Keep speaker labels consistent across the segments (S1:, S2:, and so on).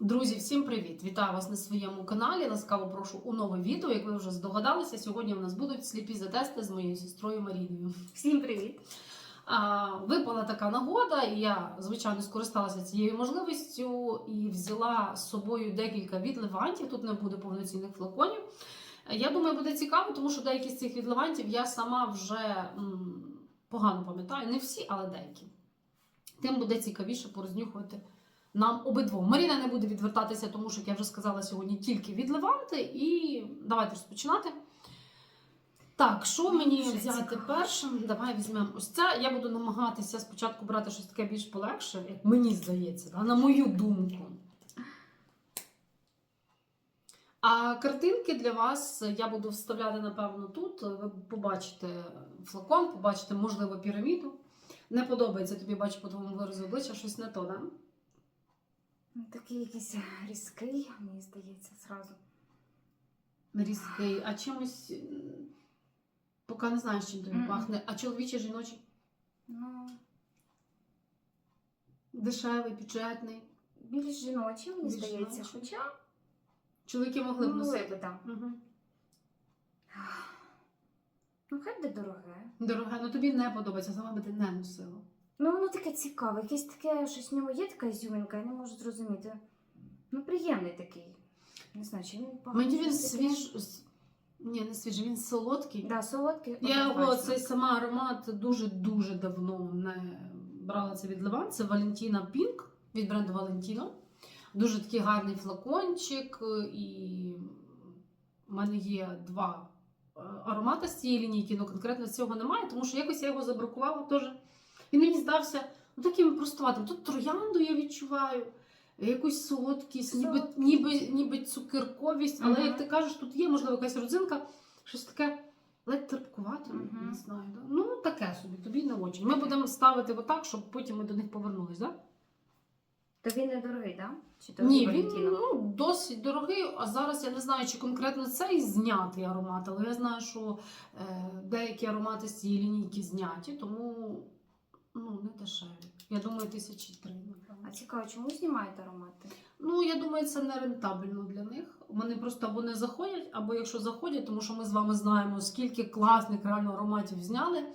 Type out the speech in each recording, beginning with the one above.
S1: Друзі, всім привіт! Вітаю вас на своєму каналі. Ласкаво прошу у нове відео. Як ви вже здогадалися, сьогодні у нас будуть сліпі затести з моєю сестрою Маріною.
S2: Всім привіт!
S1: А, випала така нагода, і я, звичайно, скористалася цією можливістю і взяла з собою декілька відливантів. Тут не буде повноцінних флаконів. Я думаю, буде цікаво, тому що деякі з цих відливантів я сама вже м, погано пам'ятаю. Не всі, але деякі. Тим буде цікавіше порознюхувати нам обидвом. Маріна не буде відвертатися, тому що, як я вже сказала, сьогодні тільки відливанти. І давайте розпочинати. Так, що мені
S2: Дуже
S1: взяти
S2: цікаво.
S1: першим? Давай візьмемо ось це. Я буду намагатися спочатку брати щось таке більш полегше, як мені здається, да, на мою думку. А картинки для вас я буду вставляти, напевно, тут. Ви побачите флакон, побачите, можливо, піраміду. Не подобається тобі, бачу по твоєму виразу обличчя, щось не то, да?
S2: Ну, Такий якийсь різкий, мені здається, зразу.
S1: Різкий, а чимось. Поки не знаєш, чим тобі
S2: Мгм.
S1: пахне. А чоловічий, жіночий?
S2: Ну,
S1: Дешевий, бюджетний.
S2: більш жіночий, мені
S1: Більш
S2: здається.
S1: жіночий.
S2: Хоча
S1: Чоловіки могли б носити.
S2: так.
S1: Угу.
S2: Ну, хай буде дороге.
S1: Дорога, ну тобі не подобається, сама би ти не носила.
S2: Ну, воно таке цікаве, якесь таке, щось в ньому є така ізюминка, я не можу зрозуміти. Ну, приємний такий. Не знаю, чи він пахне.
S1: Мені він свіж. с- Ні, не свіжий, він солодкий.
S2: Да, солодкий.
S1: Я його
S2: однозначно.
S1: цей сама аромат дуже-дуже давно не брала це від Леван. Це Валентіна Пінк від бренду Валентіно. Дуже такий гарний флакончик. І в мене є два е, аромати з цієї лінійки, але конкретно цього немає, тому що якось я його забракувала теж. Він мені здався ну, таким простуватим. Тут троянду я відчуваю. Якусь солодкість, ніби, ніби, ніби цукерковість, але
S2: Мгм.
S1: як ти кажеш, тут є, можливо, якась родзинка, щось таке ледь терпкувате,
S2: Мгм.
S1: не знаю. Да? Ну, таке собі, тобі не очень. Ми будемо ставити отак, щоб потім ми до них повернулись, так?
S2: То він не дорогий, так? Чи то
S1: Ні, він ну, досить дорогий, а зараз я не знаю, чи конкретно цей знятий аромат, але я знаю, що е, деякі аромати з цієї лінійки зняті, тому ну, не дешеві. Я думаю, тисячі три, напевно.
S2: А цікаво, чому знімають аромати?
S1: Ну, я думаю, це не рентабельно для них. Вони просто або не заходять, або якщо заходять, тому що ми з вами знаємо, скільки класних реально ароматів зняли.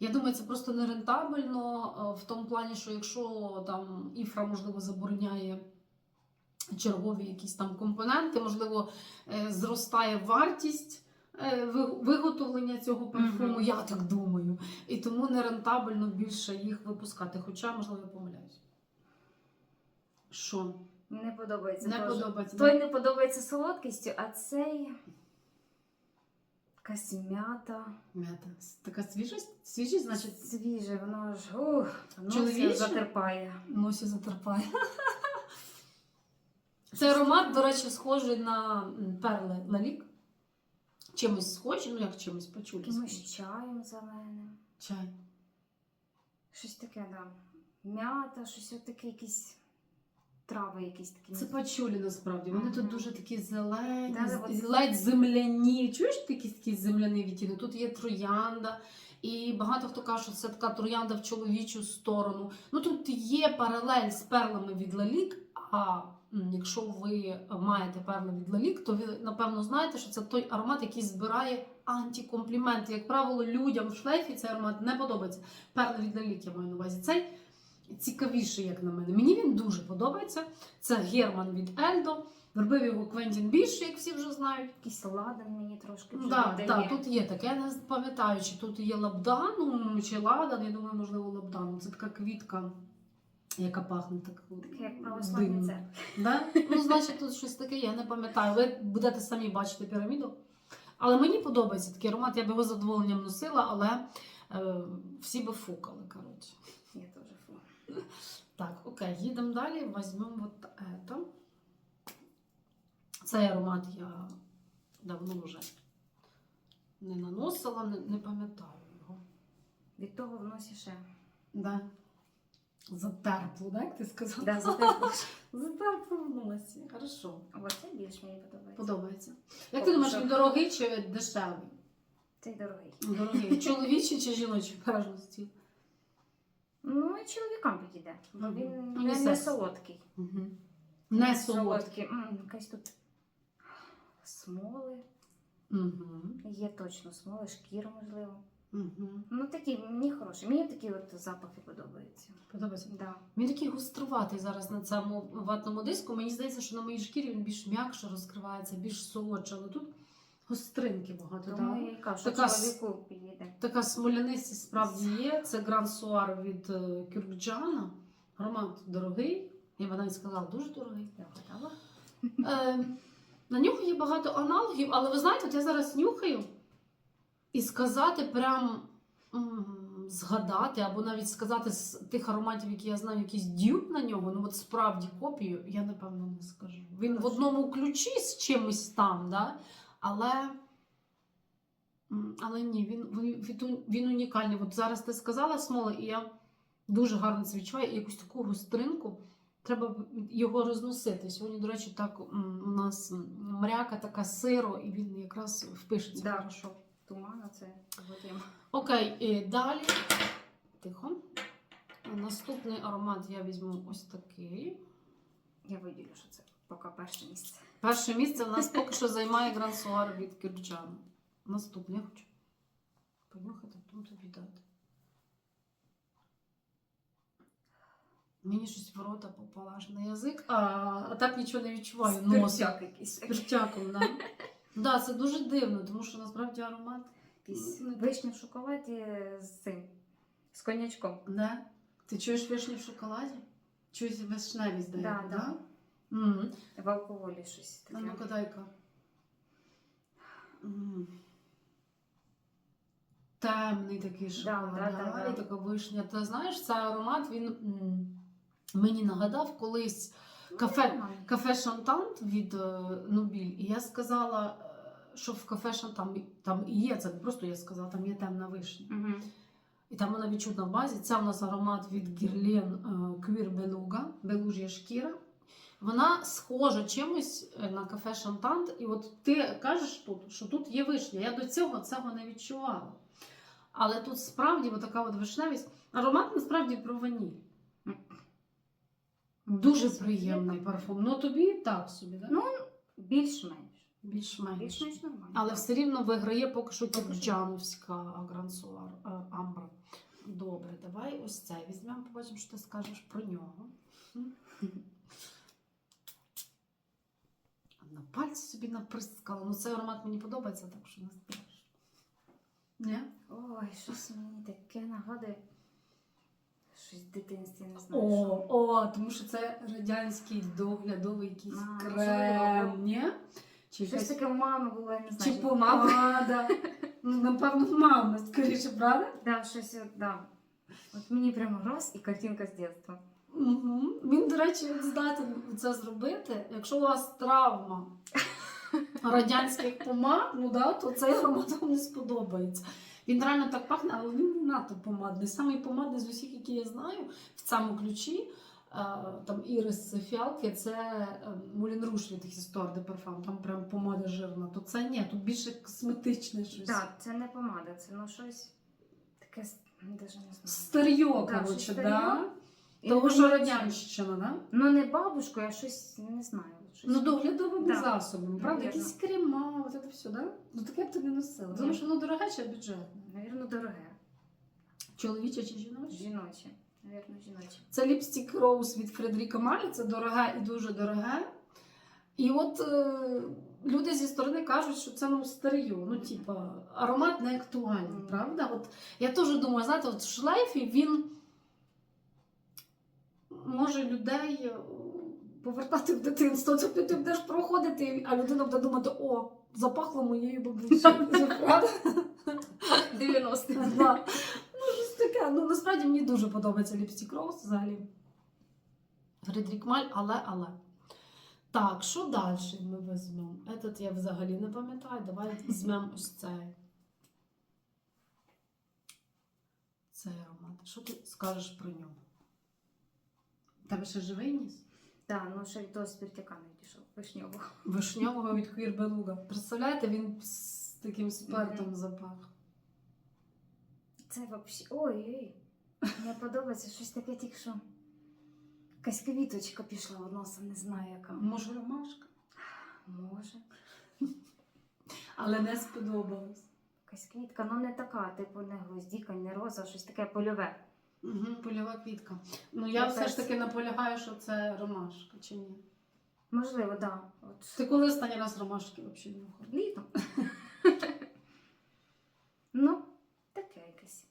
S1: Я думаю, це просто не рентабельно е, в тому плані, що якщо там іфра, можливо, забороняє чергові якісь там компоненти, можливо, е, зростає вартість. Е, ви- Виготовлення цього парфуму,
S2: Мгм.
S1: я так думаю. І тому не рентабельно більше їх випускати. Хоча, можливо, я помиляюсь. Що?
S2: Не подобається.
S1: Не подобається.
S2: Той не подобається солодкістю, а цей якась м'ята.
S1: М'ята. Така свіжість? Свіжість, значить,
S2: Свіже, воно ж ух,
S1: Чоловіче?
S2: носі затерпає.
S1: носі затерпає. Цей аромат, до речі, схожий на перли Лалік. Чимось схожий, ну як чимось почули.
S2: Якимось чаєм зеленим.
S1: Чай.
S2: Щось таке, да. М'ята, щось отаке, якісь трави якісь такі.
S1: Це пачулі насправді. Вони тут дуже такі зелені,
S2: Да,
S1: з-
S2: от-
S1: ледь земляні. Чуєш такий такий земляний відтінок? Тут є троянда. І багато хто каже, що це така троянда в чоловічу сторону. Ну тут є паралель з перлами від Лалік. А якщо ви маєте перли від Лалік, то ви напевно знаєте, що це той аромат, який збирає антикомпліменти. Як правило, людям в шлейфі цей аромат не подобається. Перли від Лалік я маю на увазі. Цей цікавіший, як на мене. Мені він дуже подобається. Це Герман від Ельдо. Зробив його Квентін Біш, як всі вже знають.
S2: Якийсь ладан мені трошки вже
S1: Так,
S2: віддає.
S1: так, тут є таке. Я не пам'ятаю, чи тут є лабдан, чи ладан. Я думаю, можливо, лабдан. Це така квітка, яка пахне так.
S2: Таке, як православний
S1: дивно.
S2: церква.
S1: Да? Ну, значить, тут щось таке, я не пам'ятаю. Ви будете самі бачити піраміду. Але мені подобається такий аромат, я б його з задоволенням носила, але е, всі би фукали, коротше.
S2: Я теж фу.
S1: Так, окей, їдемо далі. Візьмемо от это. Цей аромат я давно вже не наносила, не, не пам'ятаю його.
S2: Від того в носі ще.
S1: Да. Затерпло, так? Як ти сказала?
S2: Да, затерпло.
S1: Затерпло в носі. Хорошо.
S2: Оце більш мені подобається.
S1: Подобається. Як ти думаєш, він дорогий чи дешевий?
S2: Цей дорогий.
S1: Дорогий. Чоловічий чи жіночий перший стіл?
S2: Ну, і чоловікам підійде. Бо він
S1: Ну,
S2: не, не
S1: унісекс.
S2: солодкий.
S1: Угу. Не солодкі.
S2: М, Якась тут смоли.
S1: Угу.
S2: Є точно смоли, шкіра, можливо.
S1: Угу.
S2: Ну такі, мені хороші. Мені такі от запахи подобаються.
S1: Подобається.
S2: Да.
S1: Він такий гоструватий зараз на цьому ватному диску. Мені здається, що на моїй шкірі він більш м'якше розкривається, більш солодше. Але тут гостринки багато.
S2: Тому
S1: Да?
S2: я кажу,
S1: Така
S2: чоловіку підійде.
S1: Така смолянистість справді є. Це Гран Суар від е, Кюркджана. Аромат дорогий. Я б навіть сказала, дуже дорогий.
S2: Я гадала.
S1: Е, на нього є багато аналогів, але ви знаєте, от я зараз нюхаю і сказати прям згадати, або навіть сказати з тих ароматів, які я знаю, якийсь дюб на нього, ну от справді копію, я напевно не скажу. Він в одному ключі з чимось там, да? але. Але ні, він, він, він, він унікальний. От зараз ти сказала смола, і я дуже гарно це відчуваю. І якусь таку гостринку. Треба його розносити. Сьогодні, до речі, так у нас мряка така сиро, і він якраз впишеться
S2: Да.
S1: хорошо.
S2: Тумана це його тема.
S1: Окей, і далі. Тихо. Наступний аромат я візьму ось такий.
S2: Я виділю, що це поки перше місце.
S1: Перше місце в нас поки що займає Гран від Кюрджана. Наступний я хочу понюхати, потім тобі дати. Мені щось в рота попало аж на язик, а, а так нічого не відчуваю. Носом.
S2: Спиртяк якийсь.
S1: Спиртяком, да. Да, це дуже дивно, тому що насправді аромат. Ну,
S2: вишня в шоколаді з цим. З конячком.
S1: Да? Ти чуєш вишню в шоколаді? Чуєш вишневість
S2: Да,
S1: да?
S2: да.
S1: Мгм.
S2: В алкоголі щось
S1: А
S2: таке.
S1: ну-ка дай-ка. М. Темний такий шоколад,
S2: да, да, да.
S1: і така вишня. Ти знаєш, цей аромат він м, мені нагадав колись кафе. Кафе Шантант від е, Нобіль. І я сказала, е, що в кафе Шантант там і є, це просто я сказала, там є темна вишня.
S2: Мгм.
S1: І там вона відчутна в базі. Це у нас аромат від Гірлен Квір Белуга, белуж'я шкіра. Вона схожа чимось е, на кафе Шантант. І от ти кажеш тут, що тут є вишня. Я до цього цього не відчувала. Але тут справді така от вишневість. Аромат насправді про ваніль. Дуже приємний парфум. Ну тобі так собі, так?
S2: Ну, Більш-менш.
S1: Більш-менш.
S2: Більш-менш нормально.
S1: Але все рівно виграє поки що Кірджановська Грансуар Амбра. Добре, давай ось це візьмемо, побачимо, що ти скажеш про нього. На пальці собі наприскала. Ну, цей аромат мені подобається, так що не скажеш. Ні?
S2: Ой, щось мені таке нагадує. Щось в дитинстві не знаю.
S1: О, о, тому що це радянський доглядовий якийсь
S2: А,
S1: крем.
S2: можливо.
S1: Ні? Чи
S2: Щось
S1: якась
S2: таке було, я не знаю.
S1: чи
S2: чи в
S1: помада. Ну, напевно, мама, скоріше, правда?
S2: Да, щось, от, да. От мені прямо раз і картинка з дитинства.
S1: Угу. Він, до речі, здатен це зробити. Якщо у вас травма радянських помад, ну да, то цей аромат вам не сподобається. Він реально так пахне, але він надто помадний. Самий помадний з усіх, які я знаю, в цьому ключі. е, Там ірис фіалки, це Мулін Руш від Хістор де парфам, там прям помада жирна. То це ні, тут більше косметичне щось.
S2: Так, це не помада, це ну щось таке, навіть не знаю.
S1: Старьо,
S2: Да,
S1: коротше, да? Того, що радянщина, да?
S2: Ну не бабушкою, а щось не знаю. Щось...
S1: Ну, доглядовими
S2: Да.
S1: засобами, правда?
S2: Навірно.
S1: Якісь крема, от це все, да? Ну таке б ти не носила. Тому що воно дороге чи бюджетне.
S2: Навірно, дороге.
S1: Чоловіче чи жіноче?
S2: Жіноче. Навірно, жіноче.
S1: Це ліпстік Роуз від Фредеріка Малі, це дороге і дуже дороге. І от е, люди зі сторони кажуть, що це ну старію. Ну, типа, аромат не актуальний,
S2: Мгм.
S1: правда? От я теж думаю, знаєте, от в шлейфі він може людей е, повертати в дитинство. Тобто ти будеш проходити, а людина буде думати, о, запахло моєю бабусею. Це
S2: 90
S1: Да. Ну, щось таке. Ну, насправді мені дуже подобається Ліпстік Роуз взагалі. Фредрік Маль, але, але. Так, що далі ми візьмемо? Этот я взагалі не пам'ятаю. Давай візьмемо ось цей. Цей аромат. Що ти скажеш про нього? У Тебе ще живий ніс?
S2: Так, ну ще й до спіртяка не відійшов. Вишньового.
S1: Вишньового від Квір Белуга. Представляєте, він з таким спиртом
S2: Мгм.
S1: запах.
S2: Це взагалі. Ой-ой. Мені подобається щось таке тільки що. Якась квіточка пішла в носа, не знаю яка.
S1: Може, ромашка.
S2: Може.
S1: Але не сподобалось.
S2: Якась квітка, ну не така, типу не гвоздіка, не роза, щось таке польове.
S1: Угу, польова квітка. Ну я все ж таки наполягаю, що це ромашка чи ні.
S2: Можливо, так. Да. От.
S1: Ти коли останній раз ромашки взагалі не?
S2: Літом. ну, таке якесь.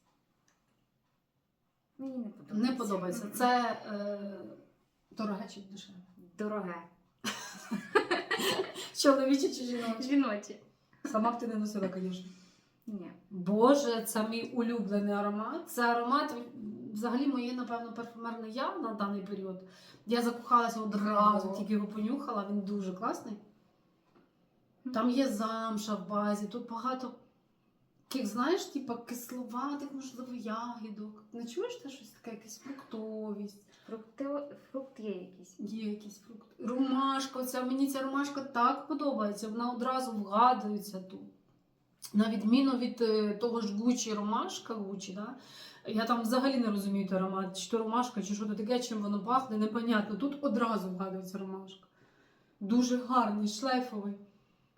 S2: Мені не подобається.
S1: Не подобається. Це е, дороге чи дешеве?
S2: дороге.
S1: Чоловіче чи жіноче?
S2: Жіночі.
S1: Сама б ти не носила, звісно.
S2: Ні.
S1: Боже, це мій улюблений аромат. Це аромат взагалі моє, напевно, парфюмерне я на даний період. Я закохалася одразу, тільки його понюхала, він дуже класний. Там є замша в базі, тут багато таких, знаєш, типу кисловатих, можливо, ягідок. Не чуєш ти щось таке, якась фруктовість,
S2: Фрукти, фрукт є якийсь.
S1: є якийсь фрукт. Ромашка, оця, мені ця ромашка так подобається, вона одразу вгадується тут. На відміну від е, того ж Гучі ромашка Гучі, да? Я там взагалі не розумію той аромат, чи то ромашка, чи що то таке, чим воно пахне, непонятно. Тут одразу вгадується ромашка. Дуже гарний, шлейфовий.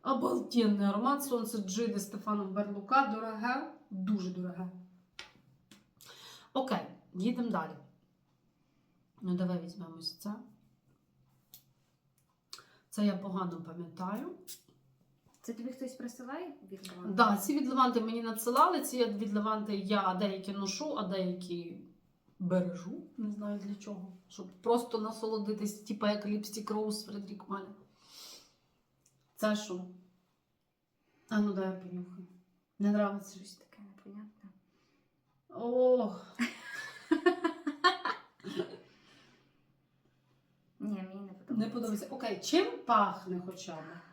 S1: Обалденний аромат сонце Джиди Стефана Берлука. Дороге, дуже дороге. Окей, їдемо далі. Ну, давай візьмемо це. Це я погано пам'ятаю.
S2: Це тобі хтось присилає від Лаванди?
S1: Да, ці від Леванти мені надсилали. Ці від Леванти я деякі ношу, а деякі бережу. Не знаю для чого. Щоб просто насолодитись, типа як ліпстік Роуз Фредрік Маля. Це що? А ну дай я понюхаю. Не нравиться.
S2: Щось таке непонятне.
S1: Ох,
S2: Ні, мені не подобається.
S1: не подобається. Окей, чим пахне хоча б?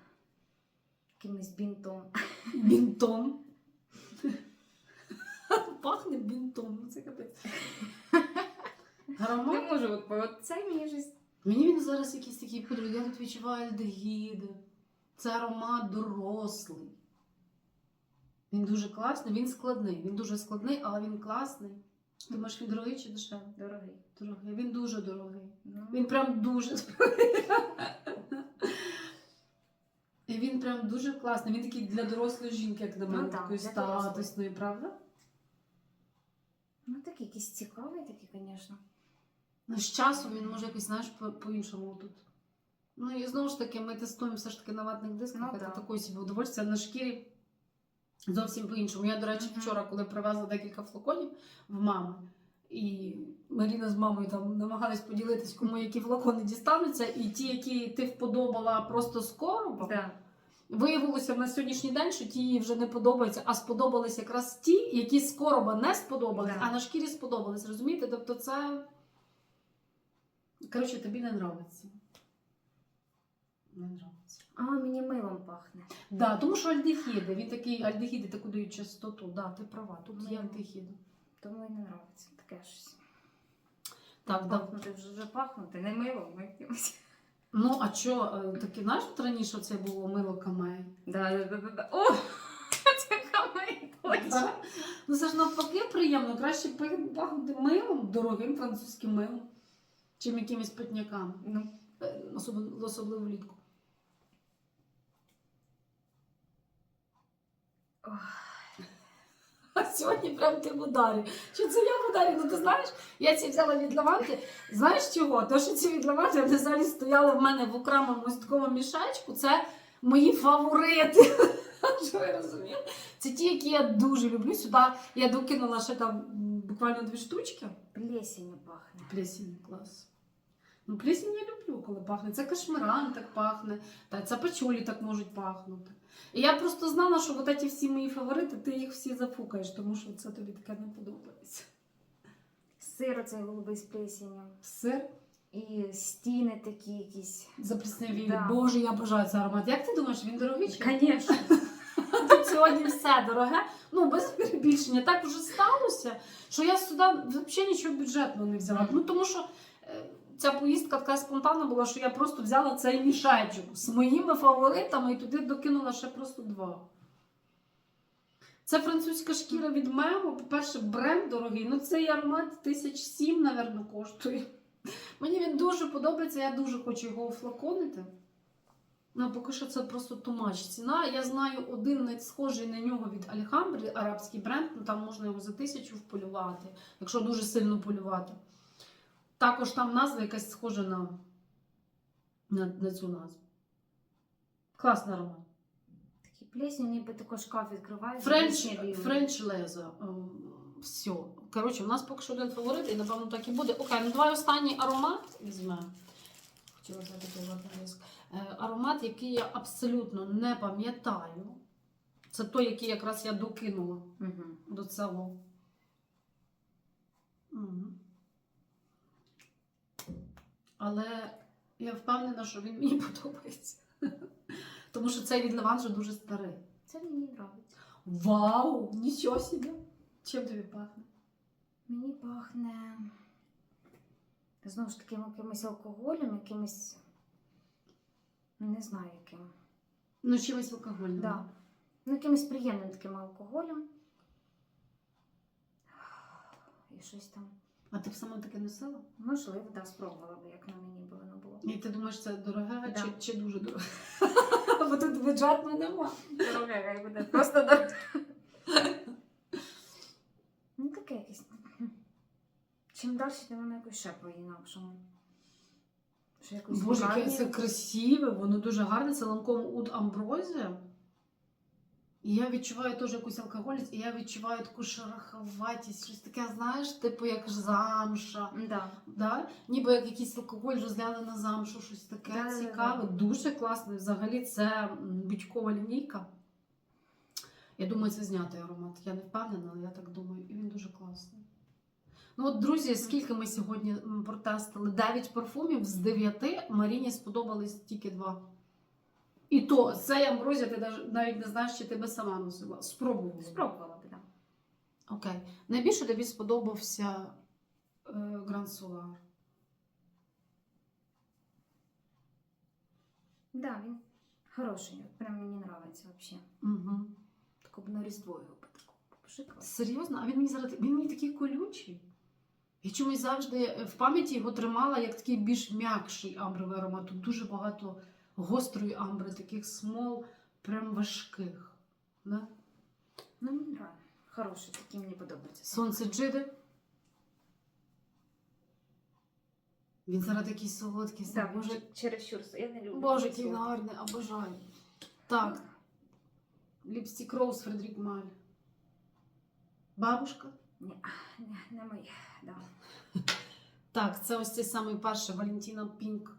S2: Якимось бінтом.
S1: Бінтом. Пахне бінтом. Ну це капець.
S2: Не можу, от, от це мені щось.
S1: Мені він зараз якийсь такий подруг. Я тут відчуваю альдегіди. Це аромат дорослий. Він дуже класний, він складний. Він дуже складний, але він класний. Думаєш, він дорогий чи дешевий?
S2: Дорогий.
S1: Дорогий. Він дуже дорогий.
S2: Ну,
S1: Він прям дуже дорогий. І він прям дуже класний. Він такий для дорослої жінки, як на мене,
S2: Ну так,
S1: такої
S2: для дорослої.
S1: статусної, правда?
S2: ну такий якийсь цікавий такий, звісно.
S1: Ну, з часом він може якось, знаєш, по- по-іншому тут. Ну і знову ж таки, ми тестуємо все ж таки на ватних дисках,
S2: Ну,
S1: це
S2: так.
S1: такої собі удовольствие, на шкірі зовсім по-іншому. Я, до речі,
S2: Мгм.
S1: вчора, коли привезла декілька флаконів в мами, і Маріна з мамою там намагались поділитись, кому які флакони дістануться, і ті, які ти вподобала просто скоро,
S2: Да.
S1: Виявилося на сьогоднішній день, що ті їй вже не подобаються, а сподобались якраз ті, які з короба не сподобались,
S2: Да.
S1: а на шкірі сподобались. Розумієте? Тобто це. Коротше, тобі не нравиться. Не нравиться.
S2: А, мені милом пахне.
S1: Да, тому що альдегіди, він такий, альдегіди таку дають частоту. Да, ти права, тут є
S2: Мгм.
S1: альдегіди.
S2: Тому і не нравиться. Таке щось.
S1: Так, да.
S2: Вже, вже пахнути, не милом, а якимось.
S1: Ну, а що, е, таке, знаєш, от раніше це було мило камей?
S2: Да, да, да, да. О! Це камень точно.
S1: Да? Ну це ж навпаки приємно. Краще пах- пахнути милом, дорогим французьким милом, чим якимись пятняками.
S2: Ну,
S1: Е, Особливо, особливо влітку.
S2: ох.
S1: Сьогодні прям ти в ударі. Що це я в ударі? Ну ти знаєш, я ці взяла від лаванти. Знаєш чого? То, що ці від лаванти вони взагалі стояли в мене в окремому ось такому мішечку, це мої фаворити. Що я розумію? Це ті, які я дуже люблю. Сюди я докинула ще там буквально дві штучки.
S2: Плесінню пахне.
S1: Плесінь клас. Ну, плесінь я люблю, коли пахне. Це кашмиран так пахне, та це пачулі так можуть пахнути. І я просто знала, що от ці всі мої фаворити, ти їх всі зафукаєш, тому що це тобі таке не подобається.
S2: Сир оцей голубий з плесінню.
S1: Сир
S2: І стіни такі якісь.
S1: запліснявілий.
S2: Да.
S1: Боже, я бажаю цей аромат. Як ти думаєш, він дорогий? чи?
S2: Звісно.
S1: Тут сьогодні все дороге. Ну, без перебільшення. Так вже сталося, що я сюди взагалі нічого бюджетного не взяла. Ну тому що е, ця поїздка така спонтанна була, що я просто взяла цей мішечок з моїми фаворитами і туди докинула ще просто два. Це французька шкіра від мемо. По-перше, бренд дорогий. Ну цей аромат тисяч сім, напевно, коштує. Мені він дуже подобається, я дуже хочу його офлаконити. Ну, поки що це просто тумач. Ціна. Я знаю один схожий на нього від Alhambra, арабський бренд, ну там можна його за тисячу вполювати, якщо дуже сильно полювати. Також там назва якась схожа на, на, на цю назву. Класний аромат.
S2: Такі плесні, ніби також шкаф відкриваєш.
S1: Френч, френч лезо. Все. Коротше, у нас поки що один фаворит, і напевно так і буде. Окей, ну давай останній аромат візьмемо. Хотіла диск. Е, Аромат, який я абсолютно не пам'ятаю. Це той, який якраз я докинула
S2: Мгм.
S1: до цього. Мгм. Але я впевнена, що він мені подобається. Тому що цей від лаванжу дуже старий.
S2: Це мені подобається.
S1: Вау! Нічого собі! Чим тобі пахне?
S2: Мені пахне знову ж таки якимось алкоголем, якимось. Не знаю яким.
S1: Ну, чимось алкогольним.
S2: Да. Ну, якимось приємним таким алкоголем. І щось там.
S1: А ти б сама таке носила?
S2: Можливо, да, спробувала би, як на мені би воно було.
S1: І ти думаєш, це дороге
S2: Да.
S1: чи, чи дуже дороге? Бо тут бюджетно нема.
S2: Дороге, хай буде. Просто дороге. Ну, таке якесь. Чим далі, тим воно якось ще по-інакшому. Що якось
S1: Боже, яке це красиве, воно дуже гарне. Це ланком Уд Амброзія. І я відчуваю теж якусь алкогольність, і я відчуваю таку шероховатість, щось таке, знаєш, типу як замша.
S2: Да.
S1: Да? Ніби як якийсь алкоголь розляли на замшу, щось таке
S2: Да-да-да.
S1: цікаве, дуже класно. Взагалі це м, бічкова лінійка. Я думаю, це знятий аромат. Я не впевнена, але я так думаю. І він дуже класний. Ну от, друзі, скільки ми сьогодні протестили? 9 парфумів з 9 Маріні сподобались тільки два. І то цей амброзія, ти навіть не знаєш, чи ти би сама носила. Спробувала.
S2: Спробувала да.
S1: Окей. Найбільше тобі сподобався е, Гранд Солар.
S2: Да, він хороший. Прям мені подобається взагалі.
S1: Угу.
S2: Таку б на різдво його пошикала.
S1: Серйозно? А він мені зараз він мені такий колючий. Я чомусь завжди в пам'яті його тримала як такий більш м'якший амбровий аромат. Тут дуже багато гострої амбри, таких смол, прям важких. Да?
S2: Ну, нравиться. Хороший, такий мені подобається.
S1: Сонце джиди. Він зараз такий солодкий.
S2: Да,
S1: Боже,
S2: може, чересчур. Я не люблю.
S1: Боже, який гарний, обожаю. Так, ліпстик Роуз Фредерік Маль. Бабушка.
S2: Не, не моє, да.
S1: Так, це ось цей самий перший Валентина Пінк.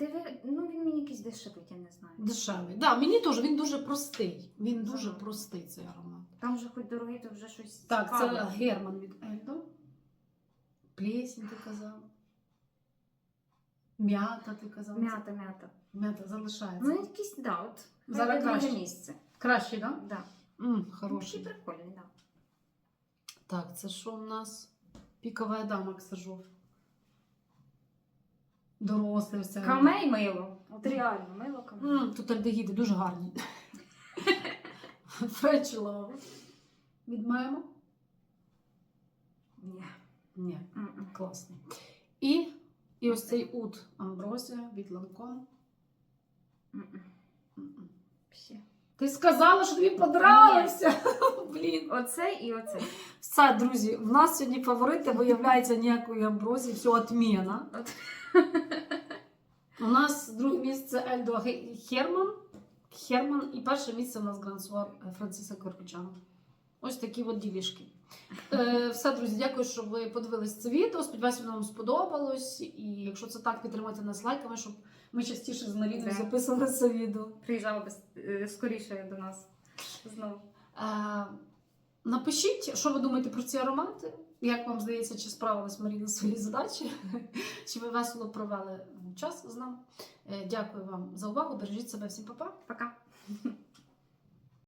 S2: Диви, ну він мені якийсь дешевий, я не знаю.
S1: Дешевий. Да, мені теж він дуже простий. Він дуже
S2: Ага.
S1: простий цей аромат.
S2: Там вже хоч дорогий, то вже щось
S1: Так, це
S2: цікаве.
S1: Герман від Ельдо. Плесінь, ти казав. М'ята, ти казав.
S2: М'ята, м'ята.
S1: М'ята залишається.
S2: Ну, якийсь, да, от.
S1: Зараз
S2: друге
S1: краще.
S2: місце.
S1: Краще, так?
S2: Да.
S1: Да? М,
S2: Хороший.
S1: хороший.
S2: прикольний, да.
S1: Так, це що у нас? Пікова дама Ксажов. Дорослий все.
S2: Камей мило. От реально, мило камей.
S1: М, Тут альдегіди дуже гарні. Френч Love. Від Мемо?
S2: Ні.
S1: Ні,
S2: М-м.
S1: класний. І, і ось цей ут Амброзія від Ланком.
S2: М-м.
S1: Ти сказала, що тобі подобався. Блін.
S2: Оцей і оцей.
S1: Все, друзі, в нас сьогодні фаворити виявляється ніякої амброзії, все отміна.
S2: От.
S1: У нас друге місце Ельдо Херман. Херман і перше місце у нас Грансуар Франциса Корпічана. Ось такі от ділішки. Е, все, друзі, дякую, що ви подивились це відео. Сподіваюся, воно вам сподобалось. І якщо це так, підтримайте нас лайками, щоб ми частіше з Маріною записували це відео.
S2: Приїжджала би е, скоріше до нас знову.
S1: Е, напишіть, що ви думаєте про ці аромати. Як вам здається, чи справилась Маріна свої задачі? Чи ви весело провели час з нами? Е, Дякую вам за увагу. Бережіть себе всім, па-па.
S2: Пока.